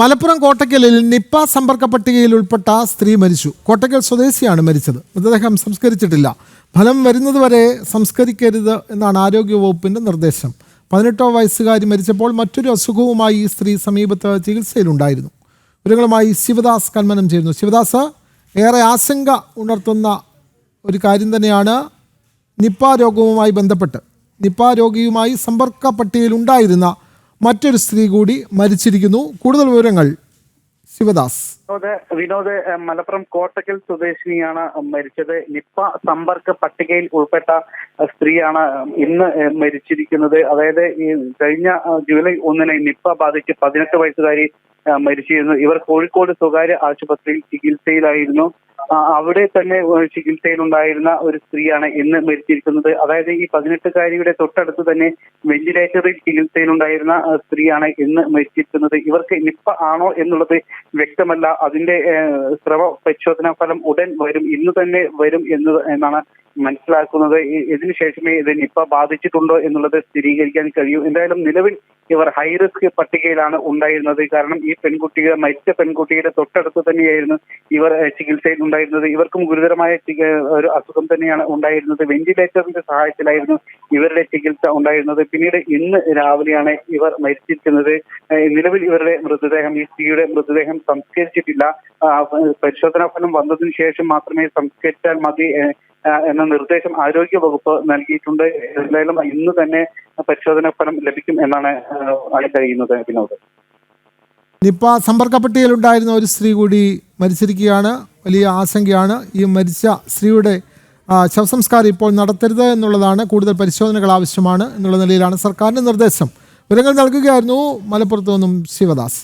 Malappuram കോട്ടയ്ക്കലിൽ Nipah സമ്പർക്ക പട്ടികയിൽ ഉൾപ്പെട്ട സ്ത്രീ മരിച്ചു. കോട്ടക്കൽ സ്വദേശിയാണ് മരിച്ചത്. മൃതദേഹം സംസ്കരിച്ചിട്ടില്ല. ഫലം വരുന്നതുവരെ സംസ്കരിക്കരുത് എന്നാണ് ആരോഗ്യവകുപ്പിന്റെ നിർദ്ദേശം. പതിനെട്ടോ വയസ്സുകാരി മരിച്ചപ്പോൾ മറ്റൊരു അസുഖവുമായി ഈ സ്ത്രീ സമീപത്ത് ചികിത്സയിലുണ്ടായിരുന്നു. വിവരങ്ങളുമായി ശിവദാസ് കന്മനം ചെയ്യുന്നു ശിവദാസ് ഏറെ ആശങ്ക ഉണർത്തുന്ന ഒരു കാര്യം തന്നെയാണ് നിപ്പ രോഗവുമായി ബന്ധപ്പെട്ട്. നിപ്പ രോഗിയുമായി സമ്പർക്ക പട്ടികയിൽ ഉണ്ടായിരുന്ന മറ്റൊരു സ്ത്രീ കൂടി മരിച്ചിരിക്കുന്നു. കൂടുതൽ വിവരങ്ങൾ ശിവദാസ്. വിനോദ് മലപ്പുറം കോട്ടക്കൽ സ്വദേശിനിയാണ് മരിച്ചത്. നിപ്പ സമ്പർക്ക പട്ടികയിൽ ഉൾപ്പെട്ട സ്ത്രീയാണ് ഇന്ന് മരിച്ചിരിക്കുന്നത്. അതായത് ഈ കഴിഞ്ഞ ജൂലൈ ഒന്നിന് നിപ്പ ബാധിച്ച് പതിനെട്ട് വയസ്സുകാരി മരിച്ചിരുന്നു. ഇവർ കോഴിക്കോട് സ്വകാര്യ ആശുപത്രിയിൽ ചികിത്സയിലായിരുന്നു. അവിടെ തന്നെ ചികിത്സയിലുണ്ടായിരുന്ന ഒരു സ്ത്രീയാണ് ഇന്ന് മരിച്ചിരിക്കുന്നത്. അതായത് ഈ പതിനെട്ടുകാരിയുടെ തൊട്ടടുത്ത് തന്നെ വെന്റിലേറ്ററിൽ ചികിത്സയിലുണ്ടായിരുന്ന സ്ത്രീയാണ് ഇന്ന് മരിച്ചിരിക്കുന്നത്. ഇവർക്ക് നിപ്പ ആണോ എന്നുള്ളത് വ്യക്തമല്ല. അതിന്റെ സ്രവ പരിശോധനാ ഫലം ഉടൻ വരും ഇന്ന് തന്നെ വരും എന്ന് എന്നാണ് മനസ്സിലാക്കുന്നത് ഇതിനു ശേഷമേ ഇത് നിപ്പ ബാധിച്ചിട്ടുണ്ടോ എന്നുള്ളത് സ്ഥിരീകരിക്കാൻ കഴിയൂ. എന്തായാലും നിലവിൽ ഇവർ ഹൈ റിസ്ക് പട്ടികയിലാണ് ഉണ്ടായിരുന്നത്. കാരണം ഈ പെൺകുട്ടിയുടെ മരിച്ച പെൺകുട്ടിയുടെ തൊട്ടടുത്ത് തന്നെയായിരുന്നു ഇവർ ചികിത്സയിൽ ഉണ്ടായിരുന്നത്. ഇവർക്കും ഗുരുതരമായ ഒരു അസുഖം തന്നെയാണ് ഉണ്ടായിരുന്നത്. വെന്റിലേറ്ററിന്റെ സഹായത്തിലായിരുന്നു ഇവരുടെ ചികിത്സ ഉണ്ടായിരുന്നത്. പിന്നീട് ഇന്ന് രാവിലെയാണ് ഇവർ മരിച്ചിരിക്കുന്നത്. നിലവിൽ ഇവരുടെ മൃതദേഹം ഈ സ്ത്രീയുടെ മൃതദേഹം സംസ്കരിച്ചിട്ടില്ല. പരിശോധനാ ഫലം വന്നതിന് ശേഷം മാത്രമേ സംസ്കരിച്ചാൽ മതി. എന്ന നിർദ്ദേശം ആരോഗ്യ വകുപ്പ് നൽകിയിട്ടുണ്ട്. എന്തായാലും ഇന്ന് തന്നെ പരിശോധനാ ഫലം ലഭിക്കും എന്നാണ് അറിയിക്കുന്നത് വിനോദ്. നിപ്പ സമ്പർക്ക പട്ടികയിൽ ഉണ്ടായിരുന്ന ഒരു സ്ത്രീ കൂടി മരിച്ചിരിക്കുകയാണ്. വലിയ ആശങ്കയാണ് ഈ മരിച്ച സ്ത്രീയുടെ ശവസംസ്കാരം ഇപ്പോൾ നടത്തരുത് എന്നുള്ളതാണ് കൂടുതൽ പരിശോധനകൾ ആവശ്യമാണ് എന്നുള്ള നിലയിലാണ് സർക്കാരിന്റെ നിർദ്ദേശം. വിവരങ്ങൾ നൽകുകയായിരുന്നു മലപ്പുറത്തു നിന്നും ശിവദാസ്.